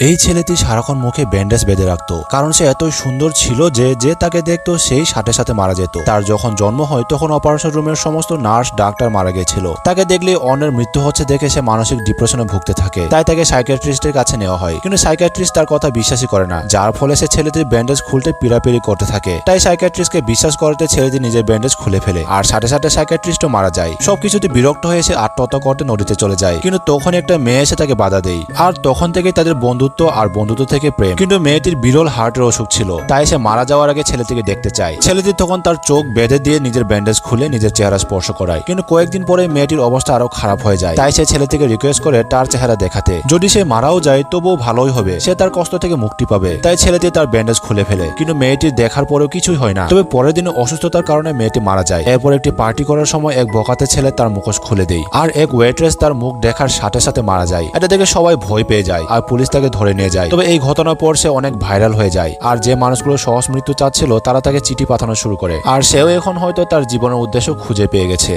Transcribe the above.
এই ছেলেটি সারাক্ষণ মুখে ব্যান্ডেজ বেঁধে রাখতো, কারণ সে এতই সুন্দর ছিল যে যে তাকে দেখতো সেই সাথে সাথে মারা যেত। তার যখন জন্ম হয়, তখন অপারেশন রুমের সমস্ত নার্স ডাক্তার মারা গেছিল তাকে দেখলে অন্যের মৃত্যু হচ্ছে দেখে সে মানসিক ডিপ্রেশনে ভুগতে থাকে। তাই তাকে সাইকিয়াট্রিস্টের কাছে নেওয়া হয়। কিন্তু সাইকিয়াট্রিস্ট তার কথা বিশ্বাসই করে না, যার ফলে সে ছেলেটির ব্যান্ডেজ খুলতে পিড়াপিড়ি করতে থাকে। তাই সাইকিয়াট্রিস্টকে বিশ্বাস করতে ছেলেটি নিজের ব্যান্ডেজ খুলে ফেলে, আর সাথে সাথে সাইকিয়াট্রিস্টও মারা যায়। সবকিছুতে বিরক্ত হয়ে সে আত্মহত্যা করতে নদীতে চলে যায়। কিন্তু তখন একটা মেয়ে এসে তাকে বাধা দেয়, আর তখন থেকে তাদের বন্ধুত্ব আর বন্ধুত্ব থেকে প্রেম। কিন্তু মেয়েটির বিরল হার্টের অসুখ ছিল, তাই সে মারা যাওয়ার আগে ছেলেটিকে দেখতে চায়। ছেলেটি তখন তার চোখ বেঁধে দিয়ে নিজের ব্যান্ডেজ খুলে নিজের চেহারা স্পর্শ করায়। কিন্তু কয়েকদিন পরে মেয়েটির অবস্থা আরও খারাপ হয়ে যায়, তাই সে ছেলেটিকে রিকোয়েস্ট করে তার চেহারা দেখাতে। যদি সে মারাও যায়, তবুও ভালোই হবে, সে তার কষ্ট থেকে মুক্তি পাবে। তাই ছেলেটি তার ব্যান্ডেজ খুলে ফেলে, কিন্তু মেয়েটির দেখার পরেও কিছুই হয় না। তবে পরের দিনে অসুস্থতার কারণে মেয়েটি মারা যায়। এরপর একটি পার্টি করার সময় এক বকাতে ছেলে তার মুখোশ খুলে দেয়, আর এক ওয়েট্রেস তার মুখ দেখার সাথে সাথে মারা যায়। এটা দেখে সবাই ভয় পেয়ে যায়, আর পুলিশ তাকে ধরে নিয়ে যায়। তবে এই ঘটনার পর সে অনেক ভাইরাল হয়ে যায়। আর যে মানুষগুলো সহজ মৃত্যু চাচ্ছিল, তারা তাকে চিঠি পাঠানো শুরু করে। আর সেও এখন হয়তো তার জীবনের উদ্দেশ্য খুঁজে পেয়ে গেছে।